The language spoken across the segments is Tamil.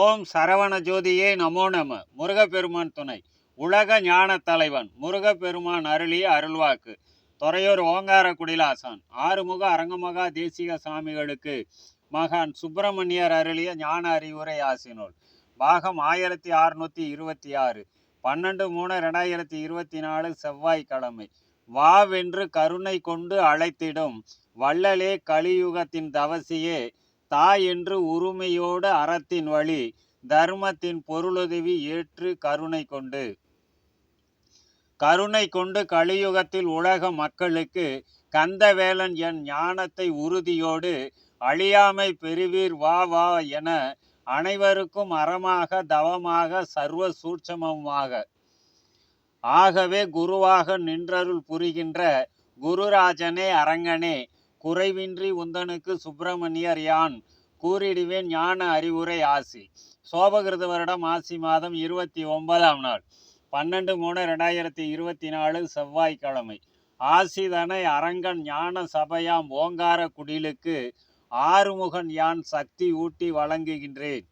ஓம் சரவண ஜோதியே நமோ நம. முருகப்பெருமான் துணை. உலக ஞான தலைவன் முருகப்பெருமான் அருளிய அருள்வாக்கு. துறையூர் ஓங்கார குடிலாசான் ஆறுமுக அரங்கமகா தேசிக சாமிகளுக்கு மகான் சுப்பிரமணியர் அருளிய ஞான அறிவுரை ஆசினோல். பாகம் ஆயிரத்தி அறுநூத்தி இருபத்தி ஆறு பன்னெண்டு மூணு ரெண்டாயிரத்தி இருபத்தி நாலு செவ்வாய்க்கிழமை வாவென்று கருணை கொண்டு அழைத்திடும் வள்ளலே கலியுகத்தின் தவசியே தாய் என்று உரிமையோடு அறத்தின் வழி தர்மத்தின் பொருளுதவி ஏற்று கருணை கொண்டு. கருணை கொண்டு கலியுகத்தில் உலக மக்களுக்கு கந்தவேலன் என் ஞானத்தை உறுதியோடு அழியாமை பெறுவீர் வா வா என அனைவருக்கும் அறமாக தவமாக சர்வ சூட்சமமாக. ஆகவே குருவாக நின்றருள் புரிகின்ற குருராஜனே அரங்கனே குறைவின்றி உந்தனுக்கு சுப்பிரமணியர் யான்? கூறிடுவேன் ஞான அறிவுரை ஆசி. சோபகிருத வருடம் ஆசி மாதம் இருபத்தி ஒன்பதாம் நாள். பன்னெண்டு மூணு ரெண்டாயிரத்தி இருபத்தி நாலு செவ்வாய்க்கிழமை. ஆசிதனை அரங்கன் ஞான சபையாம் ஓங்கார குடிலுக்கு ஆறுமுகன் யான் சக்தி ஊட்டி வழங்குகின்றேன்.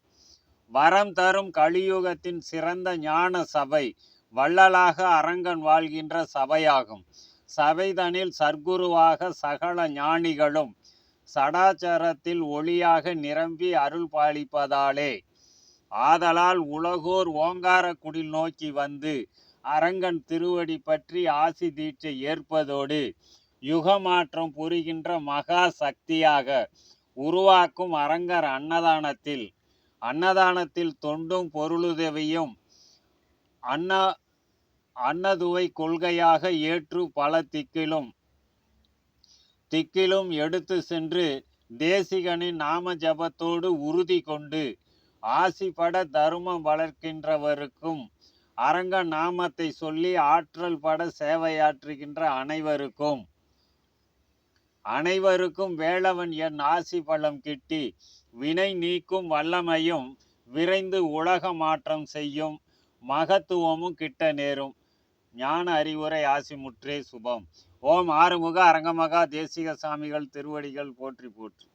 வரம் தரும் கலியுகத்தின் சிறந்த ஞான சபை வள்ளலாக அரங்கன் வாழ்கின்ற சபையாகும். சபைதனில் சர்க்குருவாக சகல ஞானிகளும் சடாச்சரத்தில் ஒளியாக நிரம்பி அருள் பாலிப்பதாலே ஆதலால் உலகோர் ஓங்கார குடில் நோக்கி வந்து அரங்கன் திருவடி பற்றி ஆசி தீட்சை ஏற்பதோடு யுகமாற்றம் புரிகின்ற மகா சக்தியாக உருவாக்கும் அரங்கர் அன்னதானத்தில் அன்னதானத்தில் தொண்டும் பொருளுதவியும் அன்ன அன்னதுவை கொள்கையாக ஏற்று பல திக்கிலும் திக்கிலும் எடுத்து சென்று தேசிகனின் நாம ஜபத்தோடு உறுதி கொண்டு ஆசிப்பட தருமம் வளர்க்கின்றவருக்கும் அரங்க நாமத்தை சொல்லி ஆற்றல் பட சேவையாற்றுகின்ற அனைவருக்கும் அனைவருக்கும் வேளவன் என் ஆசி பலம் கிட்டி வினை நீக்கும் வல்லமையும் விரைந்து உலக மாற்றம் செய்யும் மகத்துவமும் கிட்ட நேரும். ஞான அறிவுரை ஆசி முற்றே சுபம். ஓம் ஆறுமுக அரங்கமகா தேசிக சாமிகள் திருவடிகள் போற்றி போற்றி.